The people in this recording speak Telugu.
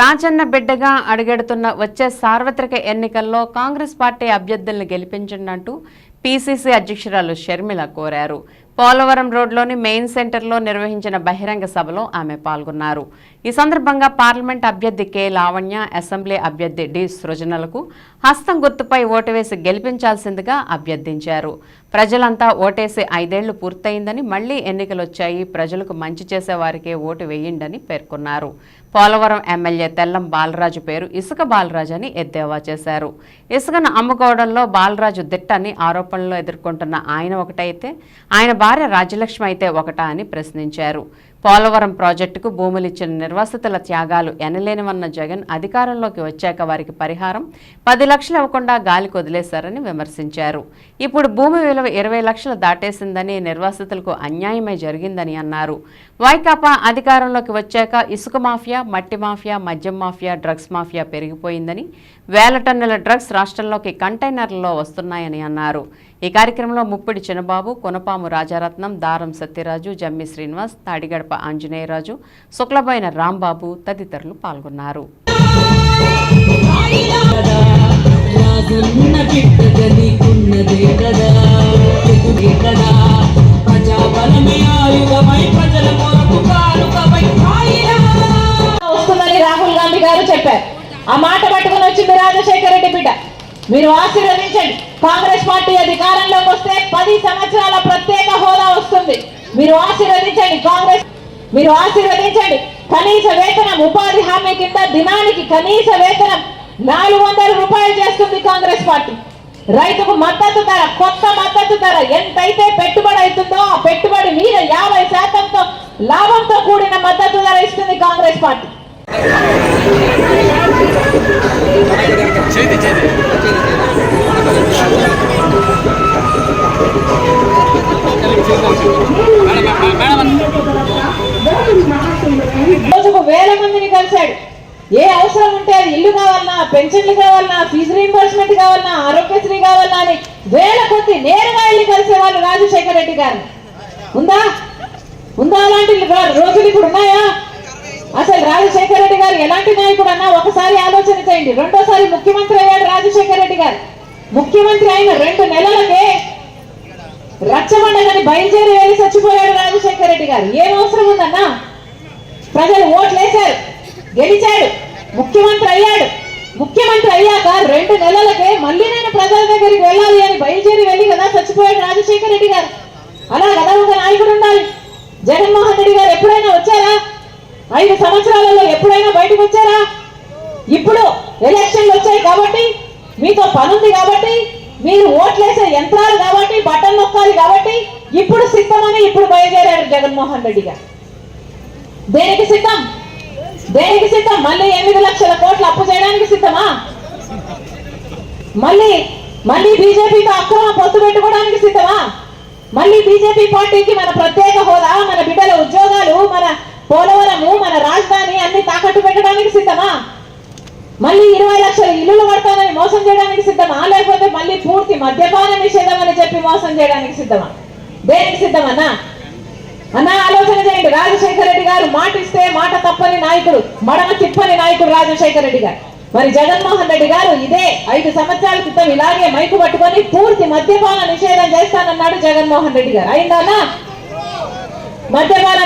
రాజన్న బిడ్డగా అడుగెడుతున్న వచ్చే సార్వత్రిక ఎన్నికల్లో కాంగ్రెస్ పార్టీ అభ్యర్థులను గెలిపించండి పీసీసీ అధ్యక్షురాలు షర్మిల కోరారు. పోలవరం రోడ్లోని మెయిన్ సెంటర్లో నిర్వహించిన బహిరంగ సభలో ఆమె పాల్గొన్నారు. ఈ సందర్భంగా పార్లమెంట్ అభ్యర్థి కె. లావణ్య అసెంబ్లీ అభ్యర్థి డి. సృజనలకు హస్తం గుర్తుపై ఓటు వేసి గెలిపించాల్సిందిగా అభ్యర్థించారు. ప్రజలంతా ఓటేసి ఐదేళ్ళు పూర్తయిందని మళ్ళీ ఎన్నికలొచ్చాయి. ప్రజలకు మంచి చేసే వారికే ఓటు వేయండని పేర్కొన్నారు. పోలవరం ఎమ్మెల్యే తెల్లం బాలరాజు పేరు ఇసుక బాలరాజు అని ఎద్దేవా చేశారు. ఇసుకను అమ్ముకోవడంలో బాలరాజు దిట్టని ఆరోపణలు ఎదుర్కొంటున్న ఆయన ఒకటైతే ఆయన భార్య రాజ్యలక్ష్మి అయితే ఒకటా అని ప్రశ్నించారు. పోలవరం ప్రాజెక్టుకు భూములిచ్చిన నిర్వాసితుల త్యాగాలు ఎనలేనివన్న జగన్ అధికారంలోకి వచ్చాక వారికి పరిహారం పది లక్షలు ఇవ్వకుండా గాలి కొదిలేశారని విమర్శించారు. ఇప్పుడు భూమి విలువ ఇరవై లక్షలు దాటేసిందని నిర్వాసితులకు అన్యాయమే జరిగిందని అన్నారు. వైకాపా అధికారంలోకి వచ్చాక ఇసుక మాఫియా మట్టి మాఫియా మద్యం మాఫియా డ్రగ్స్ మాఫియా పెరిగిపోయిందని వేల టన్నుల డ్రగ్స్ రాష్ట్రంలోకి కంటైనర్లలో వస్తున్నాయని అన్నారు. ఈ కార్యక్రమంలో ముప్పిడి చిన్నబాబు కొనపాము రాజారత్నం దారం సత్యరాజు జమ్మి శ్రీనివాస్ తాడిగడప ఆంజనేయరాజు శుక్లబైన రాంబాబు తదితరులు పాల్గొన్నారు. వస్తుందని రాహుల్ గాంధీ గారు చెప్పారు. ఆ మాట పట్టుకుని వచ్చింది రాజశేఖర రెడ్డి బిడ్డ. మీరు ఆశీర్వదించండి. కాంగ్రెస్ పార్టీ అధికారంలోకి వస్తే పది సంవత్సరాల ప్రత్యేక హోదా వస్తుంది. మీరు ఆశీర్వదించండి. కాంగ్రెస్ మీరు ఆశీర్వదించండి. కనీస వేతనం ఉపాధి హామీ కింద దినానికి కనీస వేతనం నాలుగు వందల రూపాయలు చేస్తుంది కాంగ్రెస్ పార్టీ. రైతుకు మద్దతు ధర కొత్త మద్దతు ధర ఎంతైతే పెట్టుబడి అవుతుందో ఆ పెట్టుబడి మీద యాభై శాతంతో లాభంతో కూడిన మద్దతు ధర ఇస్తుంది కాంగ్రెస్ పార్టీ. రోజుకు వేల మందిని కలిశాడు. ఏ అవసరం ఉంటే అది ఇల్లు కావాలన్నా పెన్షన్లు కావాలన్నా ఫీజు రీంబర్స్మెంట్ కావాలన్నా ఆరోగ్యశ్రీ కావాలన్నా అని వేల కొద్ది నేరుగా వెళ్ళి కలిసేవాళ్ళు రాజశేఖర రెడ్డి గారు. ఉందా? ఉందా అలాంటి రోజులు ఇప్పుడు ఉన్నాయా? అసలు రాజశేఖర రెడ్డి గారు ఎలాంటి నాయకుడు అన్నా ఒకసారి ఆలోచన చేయండి. రెండోసారి ముఖ్యమంత్రి అయ్యాడు రాజశేఖర రెడ్డి గారు. ముఖ్యమంత్రి అయిన రెండు నెలలకే రచ్చబండగని బయలుదేరి వెళ్ళి చచ్చిపోయాడు రాజశేఖర రెడ్డి గారు. ఏం అవసరం ఉందన్నా? ప్రజలు ఓట్లేశారు. గెలిచాడు. ముఖ్యమంత్రి అయ్యాడు. ముఖ్యమంత్రి అయ్యాక రెండు నెలలకే మళ్ళీ నేను ప్రజల దగ్గరికి వెళ్ళాలి అని బయలుదేరి వెళ్ళి కదా చచ్చిపోయాడు రాజశేఖర రెడ్డి గారు. అలా కదా ఒక నాయకుడు ఉండాలి. జగన్మోహన్ రెడ్డి గారు ఎప్పుడైనా వచ్చారా? ఐదు సంవత్సరాలలో ఎప్పుడైనా బయటకు వచ్చారా? ఇప్పుడు ఎలక్షన్లు వచ్చాయి కాబట్టి మీతో పనుంది కాబట్టి మీరు ఓట్లేసే యంత్రాలు కాబట్టి బటన్ నొక్కాలి కాబట్టి ఇప్పుడు సిద్ధమని ఇప్పుడు బయలుదేరాడు జగన్మోహన్ రెడ్డి గారు. దేనికి సిద్ధం? దేనికి సిద్ధం? మళ్ళీ ఎనిమిది లక్షల కోట్లు అప్పు చేయడానికి సిద్ధమా? మళ్ళీ మళ్ళీ బీజేపీతో అక్రమ పొత్తు పెట్టుకోవడానికి సిద్ధమా? మళ్ళీ బీజేపీ పార్టీకి మన ప్రత్యేక హోదా మన బిడ్డల ఉద్యోగాలు మన పోలవరము మన రాజధాని అన్ని తాకట్టు పెట్టడానికి సిద్ధమా? మళ్ళీ ఇరవై లక్షల ఇల్లులు పడతానని మోసం చేయడానికి సిద్ధమా? లేకపోతే మళ్ళీ పూర్తి మద్యపాన నిషేధం అని చెప్పి మోసం చేయడానికి సిద్ధమా? దేనికి సిద్ధమన్నా? అన్న ఆలోచన చేయండి. రాజశేఖర రెడ్డి గారు మాట ఇస్తే మాట తప్పని నాయకుడు మడమ తిప్పని నాయకుడు రాజశేఖర రెడ్డి గారు. మరి జగన్మోహన్ రెడ్డి గారు ఇదే ఐదు సంవత్సరాల క్రితం ఇలాగే మైకు పట్టుకొని పూర్తి మద్యపాన నిషేధం చేస్తానన్నాడు జగన్మోహన్ రెడ్డి గారు. అయిందానా మద్యపాన